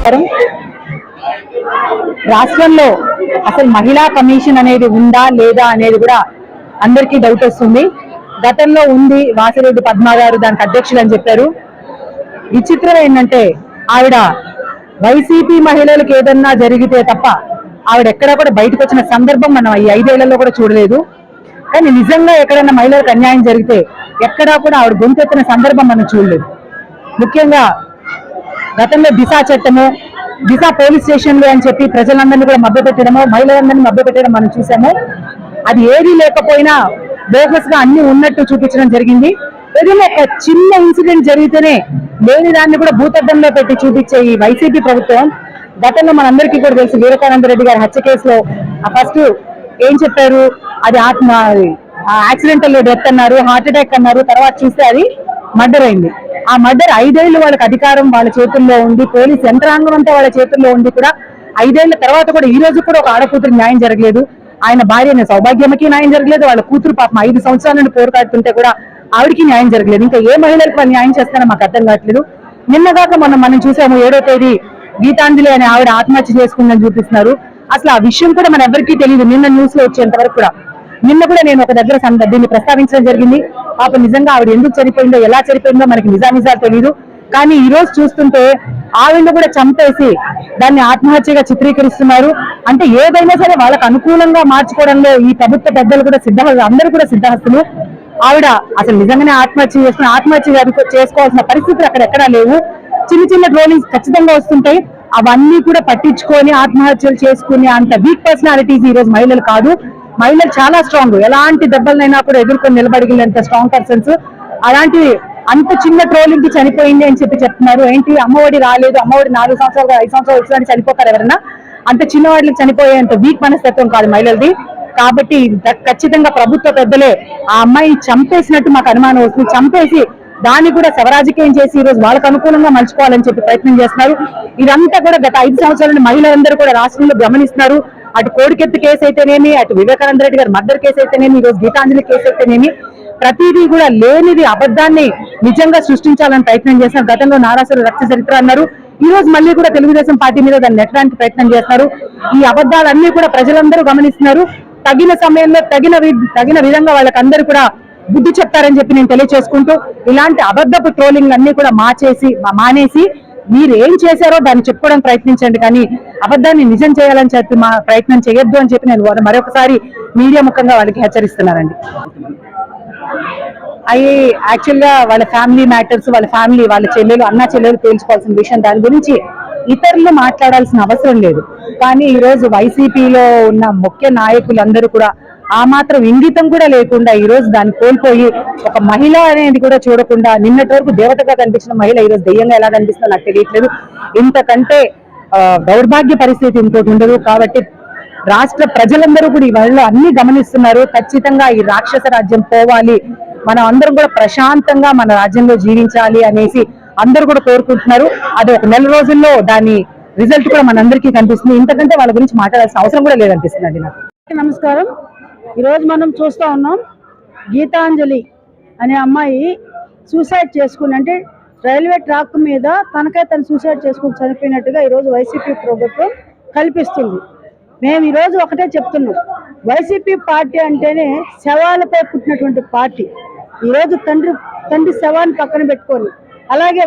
నమస్కారం రాష్ట్రంలో అసలు మహిళా కమిషన్ అనేది ఉందా లేదా అనేది కూడా అందరికీ డౌట్ వస్తుంది. గతంలో ఉంది వాసిరెడ్డి పద్మ గారు దానికి అధ్యక్షులు అని చెప్పారు. విచిత్రం ఏంటంటే ఆవిడ వైసీపీ మహిళలకు ఏదన్నా జరిగితే తప్ప ఆవిడ ఎక్కడా కూడా బయటకు వచ్చిన సందర్భం మనం ఈ ఐదేళ్ళలో కూడా చూడలేదు. కానీ నిజంగా ఎక్కడైనా మహిళలకు అన్యాయం జరిగితే ఎక్కడా కూడా ఆవిడ గొంతెత్తిన సందర్భం మనం చూడలేదు. ముఖ్యంగా గతంలో దిశ చట్టము దిశ పోలీస్ స్టేషన్లు అని చెప్పి ప్రజలందరినీ కూడా మభ్యపెట్టడము మహిళలందరినీ మభ్యపెట్టడం మనం చూసాము. అది ఏది లేకపోయినా బోగస్గా అన్ని ఉన్నట్టు చూపించడం జరిగింది. ఏదైనా ఒక చిన్న ఇన్సిడెంట్ జరిగితేనే లేని దాన్ని కూడా భూతద్దంలో పెట్టి చూపించే ఈ వైసీపీ ప్రభుత్వం గతంలో మనందరికీ కూడా తెలుసు వివేకానంద రెడ్డి గారి హత్య కేసులో ఆ ఫస్ట్ ఏం చెప్పారు? అది ఆత్మ యాక్సిడెంటల్ డెత్ అన్నారు హార్ట్ అటాక్ అన్నారు తర్వాత చూస్తే అది మర్డర్ అయింది. ఆ మర్డర్ ఐదేళ్ళు వాళ్ళకి అధికారం వాళ్ళ చేతుల్లో ఉంది పోలీస్ యంత్రాంగం అంతా వాళ్ళ చేతుల్లో ఉంది కూడా ఐదేళ్ళ తర్వాత కూడా ఈ రోజు కూడా ఒక ఆడకూతురు న్యాయం జరగలేదు. ఆయన భార్య సౌభాగ్యమకి న్యాయం జరగలేదు. వాళ్ళ కూతురు పాపం ఐదు సంవత్సరాల నుండి కూడా ఆవిడకి న్యాయం జరగలేదు. ఇంకా ఏ మహిళలకు వాళ్ళు న్యాయం చేస్తారో మాకు అర్థం కావట్లేదు. నిన్నగాక మనం మనం చూసాము ఏడో తేదీ గీతాంజలి అనే ఆవిడ ఆత్మహత్య చేసుకుందని చూపిస్తున్నారు. అసలు ఆ విషయం కూడా మన ఎవరికీ తెలియదు. నిన్న న్యూస్లో వచ్చేంత వరకు కూడా. నిన్న కూడా నేను ఒక దగ్గర దీన్ని ప్రస్తావించడం జరిగింది. పాప నిజంగా ఆవిడ ఎందుకు చనిపోయిందో ఎలా చనిపోయిందో మనకి నిజానిజాలు తెలియదు కానీ ఈ రోజు చూస్తుంటే ఆవిడ కూడా చంపేసి దాన్ని ఆత్మహత్యగా చిత్రీకరిస్తున్నారు. అంటే ఏదైనా సరే వాళ్ళకి అనుకూలంగా మార్చుకోవడంలో ఈ ప్రభుత్వ పెద్దలు కూడా సిద్ధ అందరూ కూడా సిద్ధహస్తులు. ఆవిడ అసలు నిజంగానే ఆత్మహత్య చేసుకుని ఆత్మహత్య చేసుకోవాల్సిన పరిస్థితులు అక్కడ ఎక్కడా లేవు. చిన్న చిన్న ట్రోలింగ్స్ ఖచ్చితంగా వస్తుంటాయి. అవన్నీ కూడా పట్టించుకొని ఆత్మహత్యలు చేసుకునే అంత వీక్ పర్సనాలిటీస్ ఈ రోజు మహిళలు కాదు. మహిళలు చాలా స్ట్రాంగ్ ఎలాంటి దెబ్బలనైనా కూడా ఎదుర్కొని నిలబడగలంత స్ట్రాంగ్ పర్సన్స్ అలాంటి అంత చిన్న ట్రోలింగ్కి చనిపోయింది అని చెప్పి చెప్తున్నారు. ఏంటి? అమ్మఒడి రాలేదు. అమ్మఒడి నాలుగు సంవత్సరాలు ఐదు సంవత్సరాలు వచ్చిందని చనిపోతారు ఎవరన్నా అంత చిన్న వాటికి చనిపోయేంత వీక్ మనస్తత్వం కాదు మహిళలది. కాబట్టి ఖచ్చితంగా ప్రభుత్వ పెద్దలే ఆ అమ్మాయిని చంపేసినట్టు మాకు అనుమానం వస్తుంది. చంపేసి దాన్ని కూడా శవరాజకీయం చేసి ఈ రోజు వాళ్ళకు అనుకూలంగా మలుచుకోవాలని చెప్పి ప్రయత్నం చేస్తున్నారు. ఇదంతా కూడా గత ఐదు సంవత్సరాల మహిళలందరూ కూడా రాష్ట్రంలో గమనిస్తున్నారు. అటు కోడికెత్తు కేసు అయితేనేమి అటు వివేకానంద రెడ్డి గారి మర్డర్ కేసు అయితేనేమి ఈరోజు రోజు గీతాంజలి కేసు అయితేనేమి ప్రతిదీ కూడా లేనిది అబద్ధాన్ని నిజంగా సృష్టించాలని ప్రయత్నం చేశారు గతంలో నారాసులు రక్త చరిత్ర అన్నారు. ఈ రోజు మళ్ళీ కూడా తెలుగుదేశం పార్టీ మీద దాన్ని నెట్టడానికి ప్రయత్నం చేస్తున్నారు. ఈ అబద్ధాలన్నీ కూడా ప్రజలందరూ గమనిస్తున్నారు. తగిన సమయంలో తగిన తగిన విధంగా వాళ్ళకందరూ కూడా బుద్ధి చెప్తారని చెప్పి నేను తెలియజేసుకుంటూ ఇలాంటి అబద్ధపు ట్రోలింగ్ అన్ని కూడా మాచేసి మానేసి మీరు ఏం చేశారో దాన్ని చెప్పుకోవడానికి ప్రయత్నించండి కానీ అబద్ధాన్ని నిజం చేయాలని చెప్పి మా ప్రయత్నం చేయొద్దు అని చెప్పి నేను వారు మరొకసారి మీడియా ముఖంగా వాళ్ళకి హెచ్చరిస్తున్నానండి. అవి యాక్చువల్గా వాళ్ళ ఫ్యామిలీ మ్యాటర్స్ వాళ్ళ ఫ్యామిలీ వాళ్ళ చెల్లెలు అన్న చెల్లెలు తేల్చుకోవాల్సిన విషయం దాని గురించి ఇతరులు మాట్లాడాల్సిన అవసరం లేదు. కానీ ఈ రోజు వైసీపీలో ఉన్న ముఖ్య నాయకులందరూ కూడా ఆ మాత్రం ఇంగితం కూడా లేకుండా ఈ రోజు దాన్ని కోల్పోయి ఒక మహిళ అనేది కూడా చూడకుండా నిన్నటి వరకు దేవతగా కనిపించిన మహిళ ఈ రోజు దెయ్యంగా ఎలా కనిపిస్తుందో నాకు తెలియట్లేదు. ఇంతకంటే ఆ, దౌర్భాగ్య పరిస్థితి ఇంకోటి ఉండదు. కాబట్టి రాష్ట్ర ప్రజలందరూ కూడా ఇవాళ అన్ని గమనిస్తున్నారు. ఖచ్చితంగా ఈ రాక్షస రాజ్యం పోవాలి. మనం అందరం కూడా ప్రశాంతంగా మన రాజ్యంలో జీవించాలి అనేసి అందరూ కూడా కోరుకుంటున్నారు. అది ఒక నెల రోజుల్లో దాని రిజల్ట్ కూడా మనందరికీ కనిపిస్తుంది. ఇంతకంటే వాళ్ళ గురించి మాట్లాడాల్సిన అవసరం కూడా లేదనిపిస్తుంది నాకు. నమస్కారం. ఈరోజు మనం చూస్తూ ఉన్నాం గీతాంజలి అనే అమ్మాయి సూసైడ్ చేసుకుని అంటే రైల్వే ట్రాక్ మీద తనకై తను సూసైడ్ చేసుకుని చనిపోయినట్టుగా ఈరోజు వైసీపీ ప్రభుత్వం కల్పిస్తుంది. మేము ఈరోజు ఒకటే చెప్తున్నాం. వైసీపీ పార్టీ అంటేనే శవాలపై పుట్టినటువంటి పార్టీ. ఈరోజు తండ్రి తండ్రి శవాన్ని పక్కన పెట్టుకొని అలాగే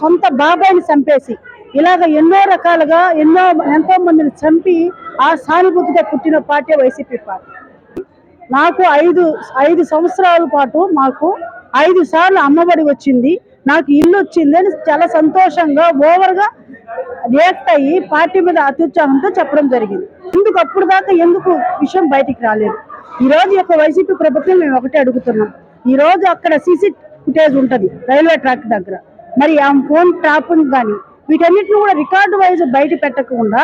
సొంత బాబాయిని చంపేసి ఇలాగ ఎన్నో రకాలుగా ఎన్నో ఎంతో మందిని చంపి ఆ సానుభూతిగా పుట్టిన పార్టీ వైసీపీ పార్టీ. నాకు ఐదు ఐదు సంవత్సరాల పాటు మాకు ఐదు సార్లు అమ్మఒడి వచ్చింది. నాకు ఇల్లు వచ్చింది అని చాలా సంతోషంగా ఓవర్గా రియాక్ట్ అయ్యి పార్టీ మీద అత్యుత్సాహంతో చెప్పడం జరిగింది. ఎందుకు అప్పుడు దాకా ఎందుకు విషయం బయటికి రాలేదు? ఈ రోజు యొక్క వైసీపీ ప్రభుత్వం మేము ఒకటే అడుగుతున్నాం. ఈ రోజు అక్కడ సీసీ ఫుటేజ్ ఉంటుంది రైల్వే ట్రాక్ దగ్గర. మరి ఆ ఫోన్ ట్రాప్ని కానీ వీటన్నిటిని కూడా రికార్డు వైజ్ బయట పెట్టకుండా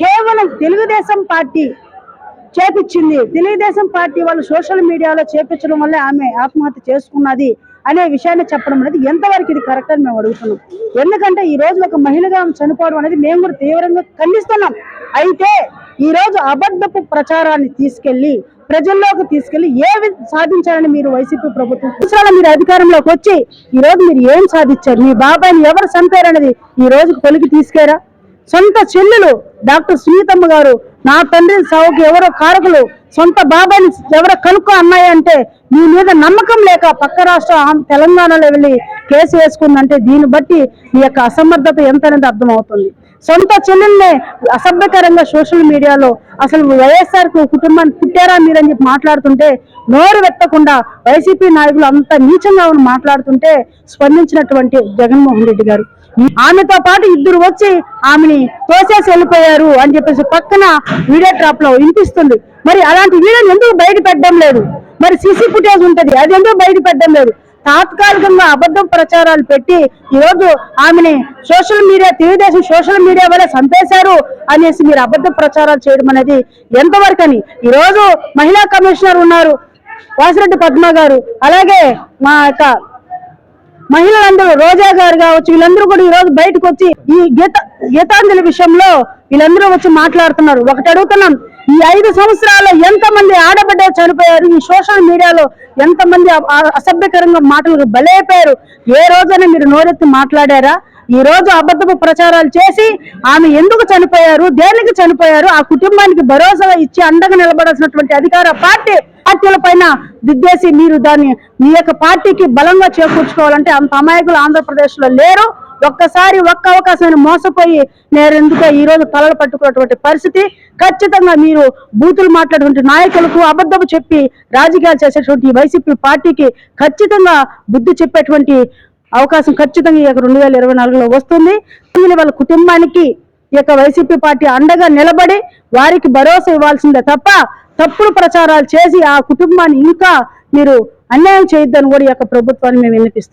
కేవలం తెలుగుదేశం పార్టీ చేపించింది. తెలుగుదేశం పార్టీ వాళ్ళు సోషల్ మీడియాలో చేపించడం వల్లే ఆమె ఆత్మహత్య చేసుకున్నది అనే విషయాన్ని చెప్పడం అనేది ఎంతవరకు ఇది కరెక్ట్ అని మేము అడుగుతున్నాం. ఎందుకంటే ఈ రోజు ఒక మహిళగా చనిపోవడం అనేది మేము కూడా తీవ్రంగా ఖండిస్తున్నాం. అయితే ఈ రోజు అబద్ధపు ప్రచారాన్ని తీసుకెళ్ళి ప్రజల్లోకి తీసుకెళ్ళి ఏవి సాధించాలని మీరు వైసీపీ ప్రభుత్వం సంవత్సరాల మీరు అధికారంలోకి వచ్చి ఈ రోజు మీరు ఏం సాధించారు? మీ బాబాయిని ఎవరు చంపారనేది ఈ రోజు కొలికి తీసుకెరా. సొంత చెల్లెలు డాక్టర్ సునీతమ్మ గారు నా తండ్రి సావుకి ఎవరో కారకులు సొంత బాబాని ఎవరో కనుక్కో అన్నాయి అంటే మీ మీద నమ్మకం లేక పక్క రాష్ట్ర తెలంగాణలో వెళ్ళి కేసు వేసుకుందంటే దీన్ని బట్టి మీ యొక్క అసమర్థత ఎంత అనేది అర్థమవుతుంది. సొంత చెల్లెల్నే అసభ్యకరంగా సోషల్ మీడియాలో అసలు వైఎస్ఆర్ కుటుంబాన్ని పుట్టారా మీరని చెప్పి మాట్లాడుతుంటే నోరు వెత్తకుండా వైసీపీ నాయకులు అంత నీచంగా మాట్లాడుతుంటే స్పందించినటువంటి జగన్మోహన్ రెడ్డి గారు. ఆమెతో పాటు ఇద్దరు వచ్చి ఆమెని తోసేసి వెళ్ళిపోయారు అని చెప్పేసి పక్కన వీడియో ట్రాప్లో వినిపిస్తుంది. మరి అలాంటి వీడియోని ఎందుకు బయట పెట్టడం లేదు? మరి సీసీ ఫుటేజ్ ఉంటది అది ఎందుకు బయట పెట్టడం లేదు? తాత్కాలికంగా అబద్ధం ప్రచారాలు పెట్టి ఈ రోజు ఆమెని social media Telugu Desam social media వల్ల చంపేశారు అనేసి మీరు అబద్ధ ప్రచారాలు చేయడం అనేది ఎంతవరకు అని ఈ రోజు మహిళా కమిషనర్ ఉన్నారు వాసిరెడ్డి పద్మ గారు అలాగే మా యొక్క మహిళలందరూ రోజా గారు కావచ్చు వీళ్ళందరూ కూడా ఈ రోజు బయటకు వచ్చి ఈ గీత గీతాంజలి విషయంలో వీళ్ళందరూ వచ్చి మాట్లాడుతున్నారు. ఒకటి అడుగుతున్నాం ఈ ఐదు సంవత్సరాల్లో ఎంత మంది ఆడబిడ్డలు చనిపోయారు? ఈ సోషల్ మీడియాలో ఎంత మంది అసభ్యకరంగా మాటలకు బలైపోయారు? ఏ రోజైనా మీరు నోరెత్తి మాట్లాడారా? ఈ రోజు అబద్ధపు ప్రచారాలు చేసి ఆమె ఎందుకు చనిపోయారు? దేనికి చనిపోయారు? ఆ కుటుంబానికి భరోసా ఇచ్చి అండగా నిలబడాల్సినటువంటి అధికార పార్టీ పార్టీల పైన దిద్దేసి మీరు దాన్ని మీ యొక్క పార్టీకి బలంగా చేకూర్చుకోవాలంటే అంత అమాయకులు ఆంధ్రప్రదేశ్లో లేరు. ఒక్కసారి ఒక్క అవకాశాన్ని మోసపోయి నేను ఎందుకో ఈ రోజు తలలు పట్టుకున్నటువంటి పరిస్థితి. ఖచ్చితంగా మీరు బూతులు మాట్లాడేటువంటి నాయకులకు అబద్ధపు చెప్పి రాజకీయాలు చేసేటువంటి వైసీపీ పార్టీకి ఖచ్చితంగా బుద్ధి చెప్పేటువంటి అవకాశం ఖచ్చితంగా ఈ యొక్క రెండు వేల ఇరవై నాలుగులో వస్తుంది. దీని వాళ్ళ కుటుంబానికి ఈ యొక్క వైసీపీ పార్టీ అండగా నిలబడి వారికి భరోసా ఇవ్వాల్సిందే తప్ప తప్పుడు ప్రచారాలు చేసి ఆ కుటుంబాన్ని ఇంకా మీరు అన్యాయం చేయొద్దని కూడా ఈ యొక్క ప్రభుత్వాన్ని మేము వినిపిస్తాం